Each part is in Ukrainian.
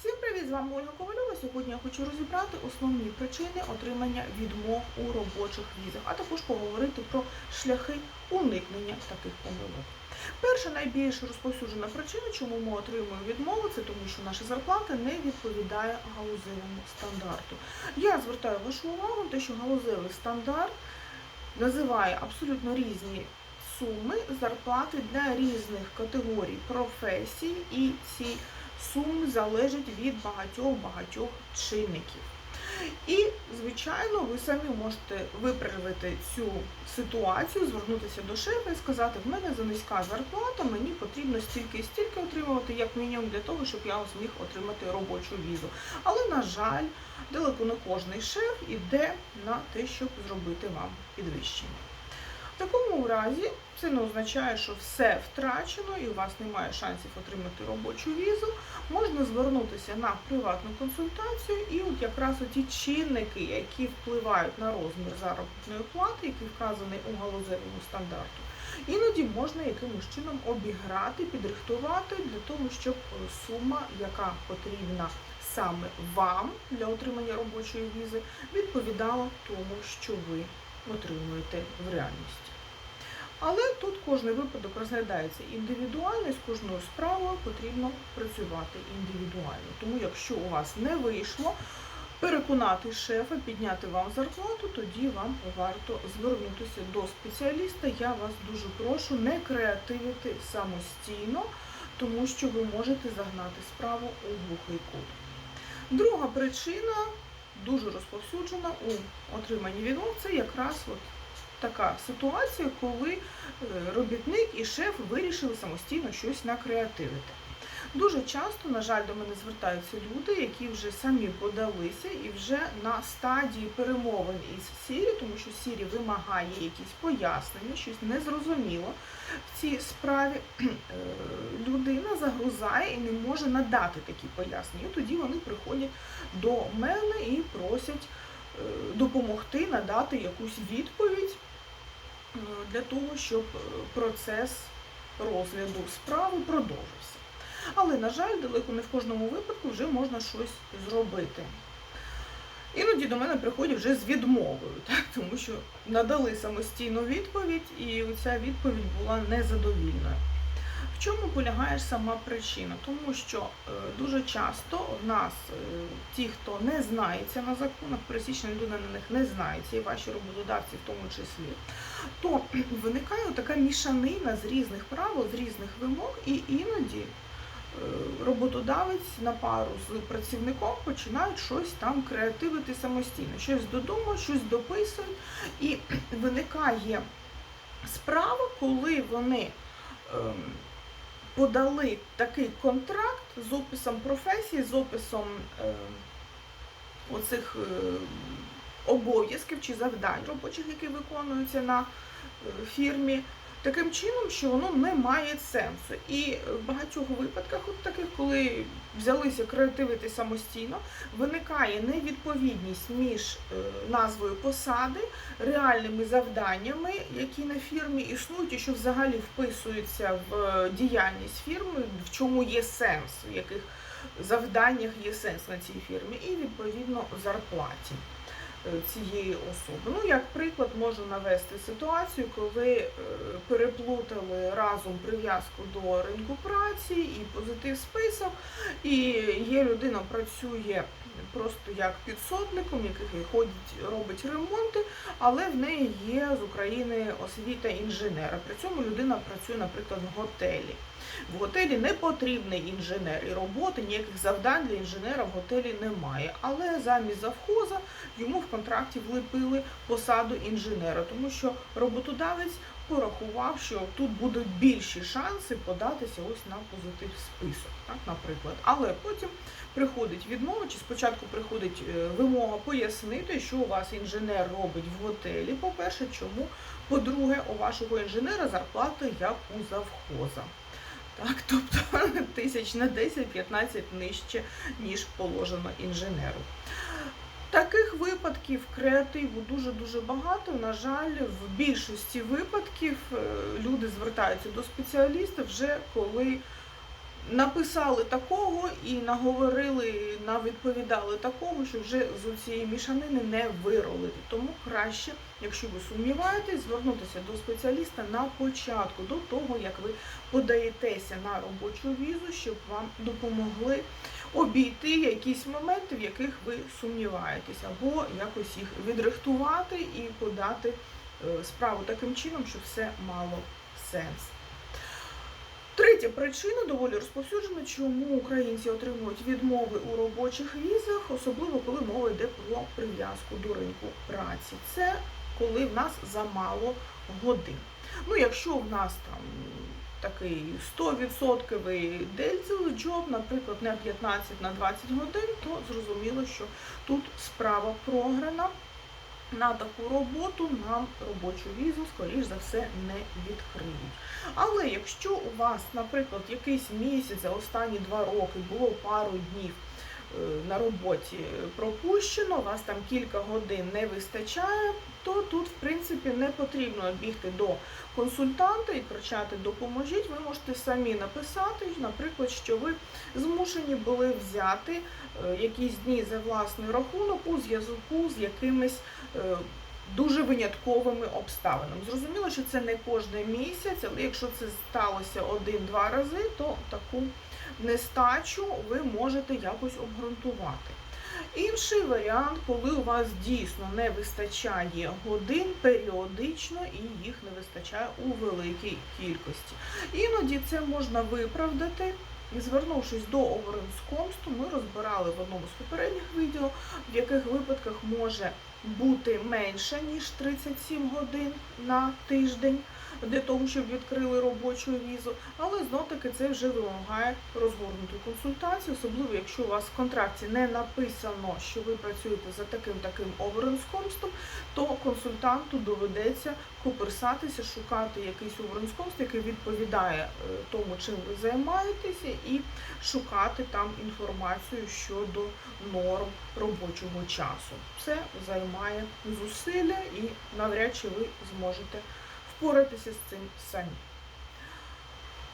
Всім привіт! З вами Ольга Ковальова. Сьогодні я хочу розібрати основні причини отримання відмов у робочих візах, а також поговорити про шляхи уникнення таких помилок. Перша найбільш розповсюджена причина, чому ми отримуємо відмову, це тому, що наша зарплата не відповідає галузевому стандарту. Я звертаю вашу увагу на те, що галузевий стандарт називає абсолютно різні суми зарплати для різних категорій професій, і ці суми залежать від багатьох багатьох чинників. І, звичайно, ви самі можете виправити цю ситуацію, звернутися до шефа і сказати, в мене за низька зарплата, мені потрібно стільки і стільки отримувати, як мінімум, для того, щоб я зміг отримати робочу візу. Але, на жаль, далеко не кожний шеф іде на те, щоб зробити вам підвищення. В такому разі це не означає, що все втрачено і у вас немає шансів отримати робочу візу. Можна звернутися на приватну консультацію, і от якраз ті чинники, які впливають на розмір заробітної плати, який вказаний у галузевому стандарту, іноді можна якимось чином обіграти, підрихтувати для того, щоб сума, яка потрібна саме вам для отримання робочої візи, відповідала тому, що ви отримуєте в реальності. Але тут кожний випадок розглядається індивідуально, з кожною справою потрібно працювати індивідуально. Тому, якщо у вас не вийшло переконати шефа, підняти вам зарплату, тоді вам варто звернутися до спеціаліста. Я вас дуже прошу не креативити самостійно, тому що ви можете загнати справу у глухий кут. Друга причина, дуже розповсюджена у отриманні відмов, це якраз от така ситуація, коли е, робітник і шеф вирішили самостійно щось накреативити. Дуже часто, на жаль, до мене звертаються люди, які вже самі подалися і вже на стадії перемовин із Сірі, тому що Сірі вимагає якісь пояснення, щось незрозуміло в цій справі. Е, Людина загрузає і не може надати такі пояснення. І тоді вони приходять до мене і просять е, допомогти надати якусь відповідь для того, щоб е, процес розгляду справи продовжився. Але, на жаль, далеко не в кожному випадку вже можна щось зробити. Іноді до мене приходять вже з відмовою, так? тому що надали самостійну відповідь, і ця відповідь була незадовільною. В чому полягає сама причина? Тому що е, дуже часто в нас е, ті, хто не знається на законах, пересічна людина на них не знається, і ваші роботодавці в тому числі, то виникає така мішанина з різних правил, з різних вимог, і іноді е, роботодавець на пару з працівником починають щось там креативити самостійно, щось додому, щось дописують, і виникає справа, коли вони. Подали такий контракт з описом професії, з описом е, оцих е, обов'язків чи завдань робочих, які виконуються на е, фірмі, таким чином, що воно не має сенсу. І в багатьох випадках, от таких, коли взялися креативити самостійно, виникає невідповідність між е, назвою посади, реальними завданнями, які на фірмі існують, і що взагалі вписуються в е, діяльність фірми, в чому є сенс, в яких завданнях є сенс на цій фірмі, і відповідно зарплаті цієї особи. Ну, як приклад, можу навести ситуацію, коли е, переплутали разом прив'язку до ринку праці і позитив список, і є людина працює просто як підсотником, який ходить, робить ремонти, але в неї є з України освіта інженера. При цьому людина працює, наприклад, в готелі. В готелі не потрібний інженер і роботи, ніяких завдань для інженера в готелі немає. Але замість завхоза йому в контракті влепили посаду інженера, тому що роботодавець порахував, що тут будуть більші шанси податися ось на позитив список, так, наприклад. Але потім приходить відмова, чи спочатку приходить е, вимога пояснити, що у вас інженер робить в готелі. По-перше, чому? По-друге, у вашого інженера зарплата як у завхоза. Так, тобто тисяч на 10-15 нижче, ніж положено інженеру. Таких випадків креативу дуже-дуже багато. На жаль, в більшості випадків е, люди звертаються до спеціаліста вже коли написали такого і наговорили, навідповідали такого, що вже з цієї мішанини не виролити. Тому краще, якщо ви сумніваєтесь, звернутися до спеціаліста на початку, до того як ви подаєтеся на робочу візу, щоб вам допомогли обійти якісь моменти, в яких ви сумніваєтесь, або якось їх відрихтувати і подати е, справу таким чином, щоб все мало сенс. Третя причина доволі розповсюджена, чому українці отримують відмови у робочих візах, особливо коли мова йде про прив'язку до ринку праці. Це коли в нас замало годин. Ну, якщо в нас там такий 100% дельцевий джоб, наприклад, не 15 на 20 годин, то зрозуміло, що тут справа програна. На таку роботу нам робочу візу, скоріш за все, не відкриють. Але якщо у вас, наприклад, якийсь місяць за останні два роки було пару днів на роботі пропущено, у вас там кілька годин не вистачає, то тут, в принципі, не потрібно бігти до консультанта і кричати Допоможіть. Ви можете самі написати, наприклад, що ви змушені були взяти е, якісь дні за власний рахунок у зв'язку з якимись е, дуже винятковими обставинами. Зрозуміло, що це не кожен місяць, але якщо це сталося один-два рази, то таку нестачу ви можете якось обґрунтувати. Інший варіант, коли у вас дійсно не вистачає годин періодично і їх не вистачає у великій кількості. Іноді це можна виправдати. І звернувшись до Оверенскомсту, ми розбирали в одному з попередніх відео, в яких випадках може бути менше, ніж 37 годин на тиждень для того, щоб відкрили робочу візу. Але знов таки це вже вимагає розгорнутої консультації, особливо якщо у вас в контракті не написано, що ви працюєте за таким таким оверенскомстом, то консультанту доведеться коперсатися, шукати якийсь оверенскомст, який відповідає е, тому, чим ви займаєтеся, і шукати там інформацію щодо норм робочого часу. Це займає зусилля і навряд чи ви зможете впоратися з цим самі.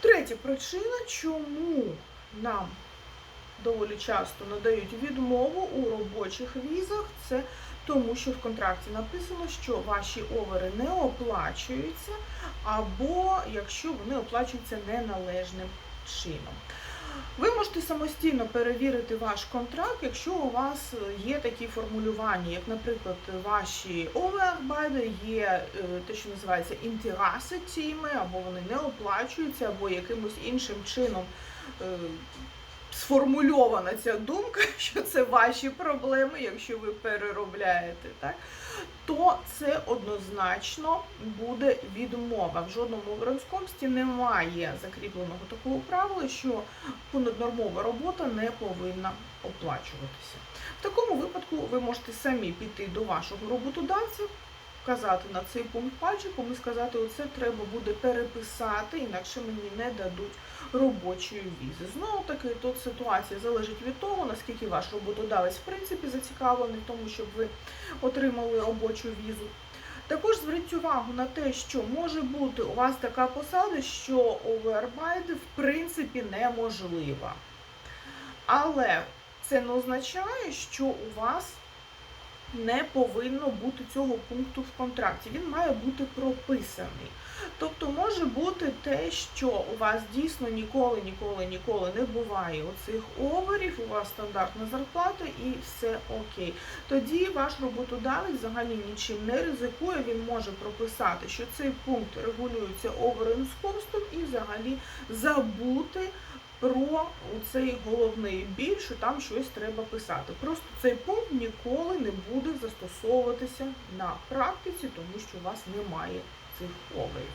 Третя причина, чому нам доволі часто надають відмову у робочих візах, це тому, що в контракті написано, що ваші овери не оплачуються, або якщо вони оплачуються неналежним чином. Ви можете самостійно перевірити ваш контракт, якщо у вас є такі формулювання, як, наприклад, ваші овербайди є е, те, що називається інтерасетіми, або вони не оплачуються, або якимось іншим чином е, сформульована ця думка, що це ваші проблеми, якщо ви переробляєте, так? то це однозначно буде відмова. В жодному громадськомсті немає закріпленого такого правила, що понаднормова робота не повинна оплачуватися. В такому випадку ви можете самі піти до вашого роботодавця, вказати на цей пункт пальчиком і сказати, оце треба буде переписати, інакше мені не дадуть робочої візи. Знову таки, тут ситуація залежить від того, наскільки ваш роботодавець в принципі зацікавлений в тому, щоб ви отримали робочу візу. Також зверніть увагу на те, що може бути у вас така посада, що овербайд в принципі неможлива. Але це не означає, що у вас не повинно бути цього пункту в контракті. Він має бути прописаний. Тобто може бути те, що у вас дійсно ніколи, ніколи, ніколи не буває оцих оверів, у вас стандартна зарплата і все окей. Тоді ваш роботодавець взагалі нічим не ризикує, він може прописати, що цей пункт регулюється костом і взагалі забути про цей головний біль, що там щось треба писати. Просто цей пункт ніколи не буде застосовуватися на практиці, тому що у вас немає цих оверів.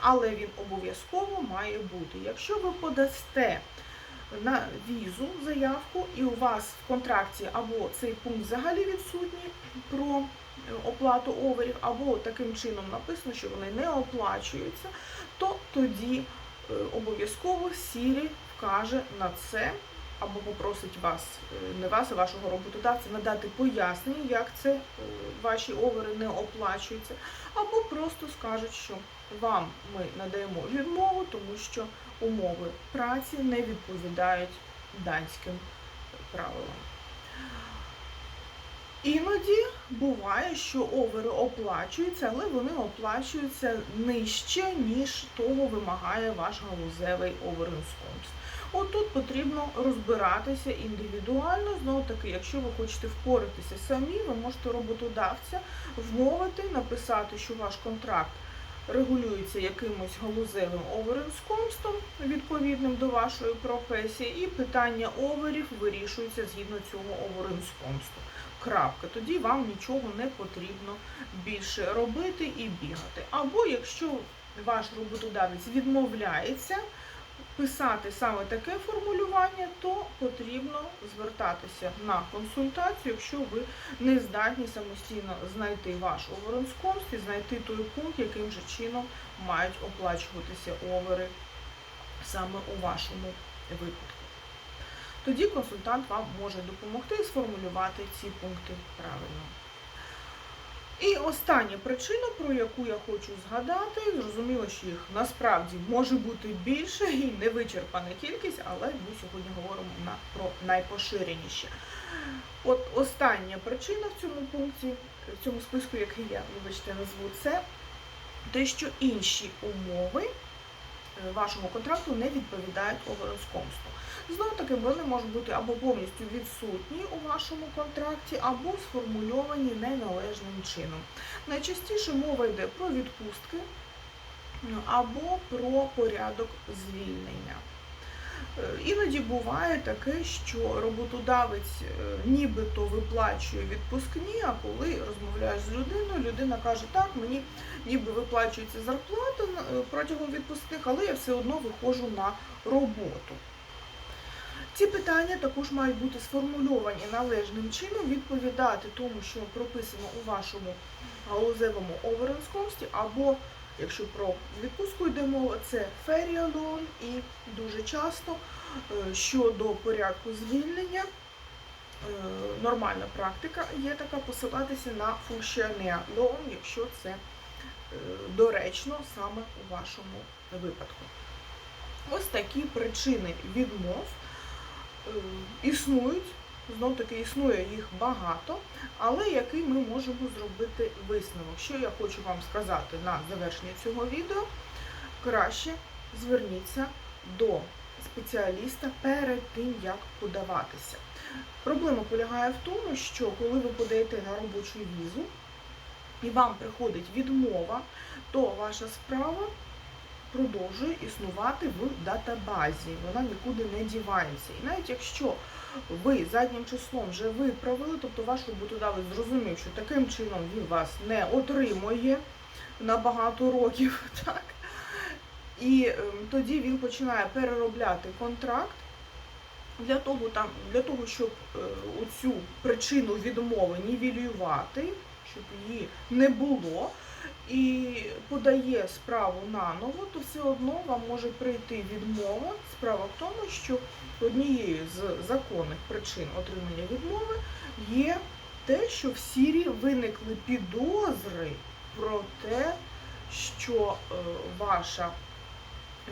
Але він обов'язково має бути. Якщо ви подасте на візу заявку, і у вас в контракті або цей пункт взагалі відсутній про оплату оверів, або таким чином написано, що вони не оплачуються, то тоді е, обов'язково Сірі вкаже на це. Або попросить вас, е, не вас, а вашого роботодавця надати пояснення, як це е, ваші овери не оплачуються, або просто скажуть, що вам ми надаємо відмову, тому що умови праці не відповідають данським правилам. Іноді буває, що овери оплачуються, але вони оплачуються нижче, ніж того вимагає ваш галузевий оверенскомст. От тут потрібно розбиратися індивідуально. Знову таки, якщо ви хочете впоратися самі, ви можете роботодавця вмовити, написати, що ваш контракт регулюється якимось галузевим оверенскомстом, відповідним до вашої професії, і питання оверів вирішується згідно цього оверенскомсту. Крапка. Тоді вам нічого не потрібно більше робити і бігати. Або якщо ваш роботодавець відмовляється писати саме таке формулювання, то потрібно звертатися на консультацію, якщо ви не здатні самостійно знайти ваш оверенскомст і знайти той пункт, яким же чином мають оплачуватися овери саме у вашому випадку. Тоді консультант вам може допомогти сформулювати ці пункти правильно. І остання причина, про яку я хочу згадати, зрозуміло, що їх насправді може бути більше і не вичерпана кількість, але ми сьогодні говоримо на, про найпоширеніші. От остання причина в цьому пункті, в цьому списку, який я, вибачте, назву, це те, що інші умови е, вашого контракту не відповідають оверенскомсту. Знову таки, вони можуть бути або повністю відсутні у вашому контракті, або сформульовані неналежним чином. Найчастіше мова йде про відпустки ну, або про порядок звільнення. Іноді буває таке, що роботодавець е, нібито виплачує відпускні, а коли розмовляєш з людиною, людина каже, так, мені ніби виплачується зарплата е, протягом відпускних, але я все одно виходжу на роботу. Ці питання також мають бути сформульовані належним чином, відповідати тому, що прописано у вашому галузевому оверенскомсті, або, якщо про відпустку йде мова, це феріалон і дуже часто е, щодо порядку звільнення. е, Нормальна практика є така посилатися на функціонер лон, якщо це е, доречно саме у вашому випадку. Ось такі причини відмов існують, знов таки існує їх багато, але який ми можемо зробити висновок. Що я хочу вам сказати на завершення цього відео, краще зверніться до спеціаліста перед тим, як подаватися. Проблема полягає в тому, що коли ви подаєте на робочу візу і вам приходить відмова, то ваша справа продовжує існувати в датабазі, вона нікуди не дівається. І навіть якщо ви заднім числом вже виправили, тобто ваш роботодавець зрозумів, що таким чином він вас не отримує на багато років, так? І ем, тоді він починає переробляти контракт для того, там, для того щоб е, оцю причину відмови нівелювати, щоб її не було, і подає справу наново, то все одно вам може прийти відмова. Справа в тому, що однією з законних причин отримання відмови є те, що в Сірі виникли підозри про те, що е, ваша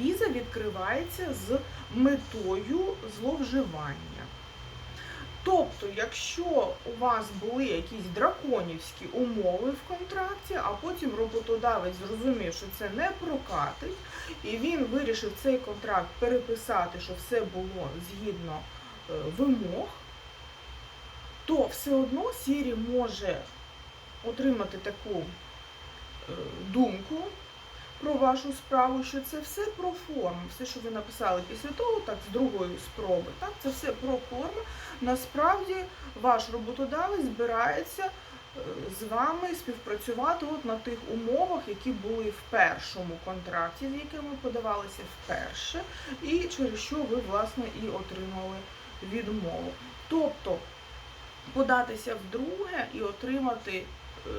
віза відкривається з метою зловживання. Тобто, якщо у вас були якісь драконівські умови в контракті, а потім роботодавець зрозумів, що це не прокатить, і він вирішив цей контракт переписати, щоб все було згідно е, вимог, то все одно Сірі може отримати таку е, думку про вашу справу, що це все про форму, все, що ви написали після того, так, з другої спроби, так, це все про форму. Насправді ваш роботодавець збирається е, з вами співпрацювати от на тих умовах, які були в першому контракті, з якими подавалися вперше, і через що ви, власне, і отримали відмову. Тобто податися вдруге і отримати е,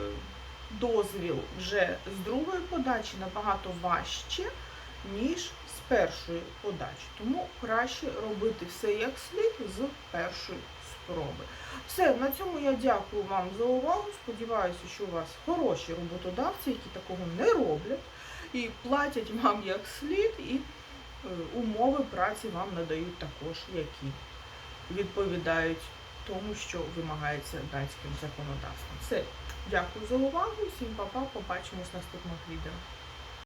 дозвіл вже з другої подачі набагато важче, ніж з першої подачі. Тому краще робити все як слід з першої спроби. Все, на цьому я дякую вам за увагу. Сподіваюся, що у вас хороші роботодавці, які такого не роблять, і платять вам як слід, і е, умови праці вам надають також, які відповідають тому, що вимагається датським законодавством. Все, дякую за увагу. Всім па-па, побачимось в наступних відео.